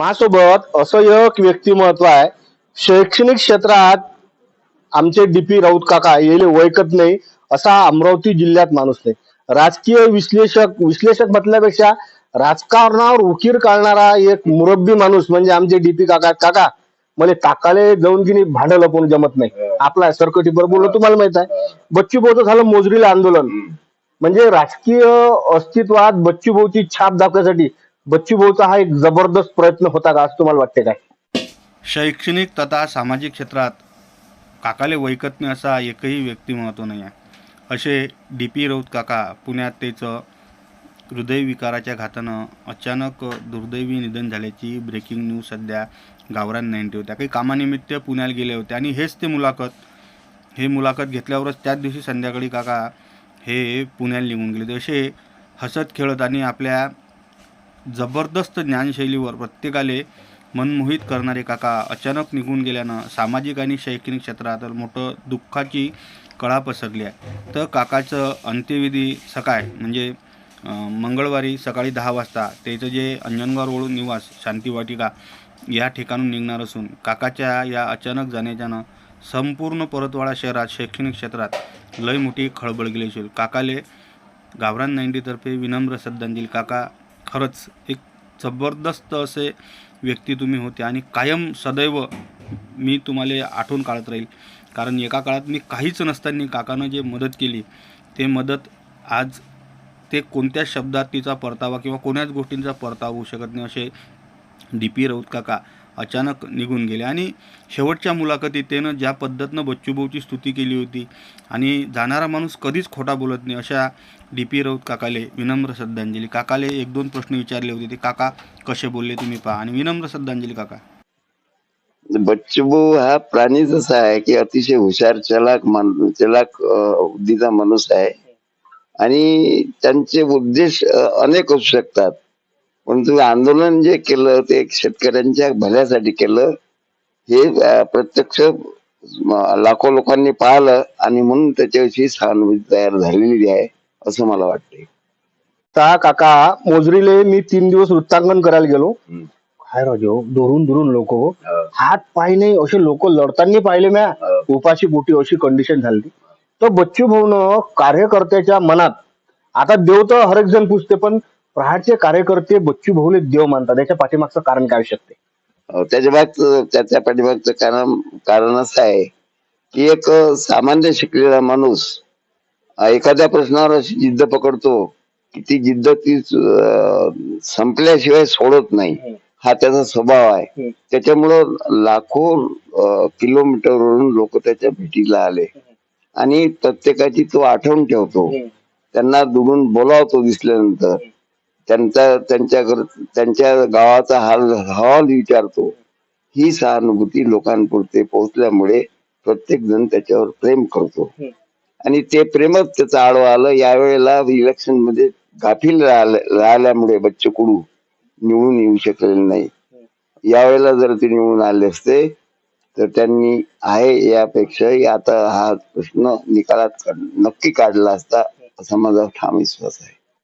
माझ्यासोबत असं एक व्यक्तिमत्व आहे. शैक्षणिक क्षेत्रात आमचे डीपी राऊत काका येले वैकत नाही असा अमरावती जिल्ह्यात माणूस नाही. राजकीय विश्लेषक विश्लेषक म्हटल्यापेक्षा राजकारणावर उकीर काढणारा एक मुरब्बी माणूस म्हणजे आमचे डीपी काका. काका मला काकाले जाऊन की भांडं लपवून जमत नाही. आपला सरकटी बरोबर बोललो तुम्हाला माहीत आहे. बच्चू भाऊचं झालं मोजरीला आंदोलन. म्हणजे राजकीय अस्तित्वात बच्चू भाऊची छाप दाखवण्यासाठी बच्चू भाऊचा हा एक जबरदस्त प्रयत्न होता का असं तुम्हाला वाटते काय? शैक्षणिक तथा सामाजिक क्षेत्रात काकाले वैकत नाही असा एकही व्यक्तिमत्व नाही आहे असे डी पी राऊत काका पुण्यात त्याचं हृदयविकाराच्या घातानं अचानक दुर्दैवी निधन झाल्याची ब्रेकिंग न्यूज सध्या गावरान नाईन्टी होत्या. काही कामानिमित्त पुण्याला गेले होते आणि हेच ते मुलाखत हे मुलाखत घेतल्यावरच त्याच दिवशी संध्याकाळी काका हे पुण्याला निघून गेले असे हसत खेळत आणि आपल्या जबरदस्त ज्ञानशैलीवर प्रत्येकाले मनमोहित करणारे काका अचानक निघून गेल्यानं सामाजिक आणि शैक्षणिक क्षेत्रात मोठं दुःखाची कळा पसरली आहे. तर काकाचं अंत्यविधी सकाळ म्हणजे मंगळवारी सकाळी दहा वाजता त्याचं जे अंजनगाव रोड निवास शांती वाटिका या ठिकाणून निघणार असून काकाच्या या अचानक जाण्याच्यानं संपूर्ण परतवाडा शहरात शैक्षणिक क्षेत्रात लय मोठी खळबळ गेली असेल. काकाले गावरान नाईंटीतर्फे विनम्र श्रद्धांजली. काका खरंच एक जबरदस्त असे व्यक्ती तुम्ही होते आणि कायम सदैव मी तुम्हाला आठवण काढत राहील. कारण एका काळात मी काहीच नसताना काकानं जे मदत केली ते मदत आज ते कोणत्याच शब्दात तिचा परतावा किंवा कोण्याच गोष्टींचा परतावा होऊ शकत नाही असे डी पी राऊत काका अचानक निघून गेले. आणि शेवटच्या मुलाखतीत त्यानं ज्या पद्धतीनं बच्चूभाऊची स्तुती केली होती आणि जाणारा माणूस कधीच खोटा बोलत नाही अशा डी पी राऊत काकाले विनम्र श्रद्धांजली. काकाले एक दोन प्रश्न विचारले होते ते काका कसे बोलले तुम्ही पहा. आणि विनम्र श्रद्धांजली काका. बच्चूभाऊ हा प्राणीच असा आहे की अतिशय हुशार चलाक मान चलाक बुद्धीचा माणूस आहे. आणि त्यांचे उद्देश अनेक असू शकतात. परंतु आंदोलन जे केलं ते शेतकऱ्यांच्या भल्यासाठी केलं हे प्रत्यक्ष लाखो लोकांनी पाहिलं आणि म्हणून त्याच्याविषयी सहानुभूती तयार झालेली आहे असं मला वाटते ता काका मोजरीले मी तीन दिवस वृत्तांकन करायला गेलो. काय राजो दुरून दुरून लोक हात पाय नाही असे लोक लढताना पाहिले म्या. उपाशी पोटी अशी कंडिशन झाली. तर बच्चू भाऊन कार्यकर्त्याच्या मनात आता देव तर हर एक जण पुजते पण प्रहारचे कार्यकर्ते बच्चू भाऊले देव मानतात. त्याच्या पाठीमागचं कारण काय असू शकते? त्याच्या मागचं त्याच्या पाठीमागचं कारण कारण असं आहे की एक सामान्य शिकलेला माणूस एखाद्या प्रश्नावर अशी जिद्द पकडतो की ती जिद्द ती संपल्याशिवाय सोडत नाही. हा त्याचा स्वभाव आहे. त्याच्यामुळं लाखो किलोमीटरवरून लोक त्याच्या भेटीला आले. आणि प्रत्येकाची तो आठवण ठेवतो. त्यांना दुरून बोलावतो दिसल्यानंतर. त्यांचा त्यांच्या घर त्यांच्या गावाचा हाल हाल विचारतो. ही सहानुभूती लोकांपुरते पोहोचल्यामुळे प्रत्येक जण त्याच्यावर प्रेम करतो. आणि ते प्रेमच त्याचं आडवं आलं. यावेळेला इलेक्शनमध्ये गाफील राहिल्या- राहिल्यामुळे बच्चू कडू निवडून येऊ शकलेले नाही. यावेळेला जर ते निवडून आले असते तर त्यांनी आहे यापेक्षा आता हा प्रश्न निकालात नक्की काढला असता असा माझा ठाम विश्वास आहे.